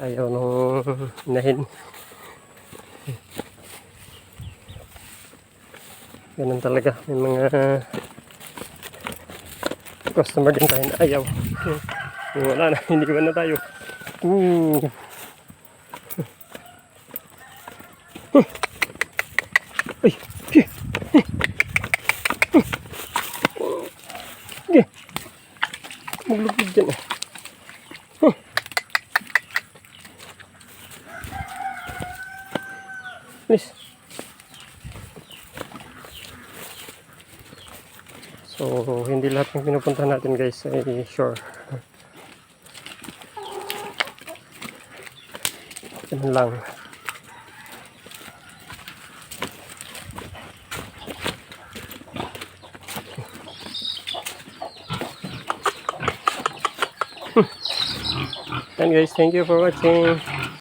Ayaw nung inahin. Ganun talaga. May mga customer din tayo na ayaw. Hmm. Wala na, ba na tayo. Ooh. Ay, okay. Okay. Maglupig dyan eh. Please. So, hindi lahat ng pinupunta natin guys ay sure. Ganun lang. And guys, thank you for watching.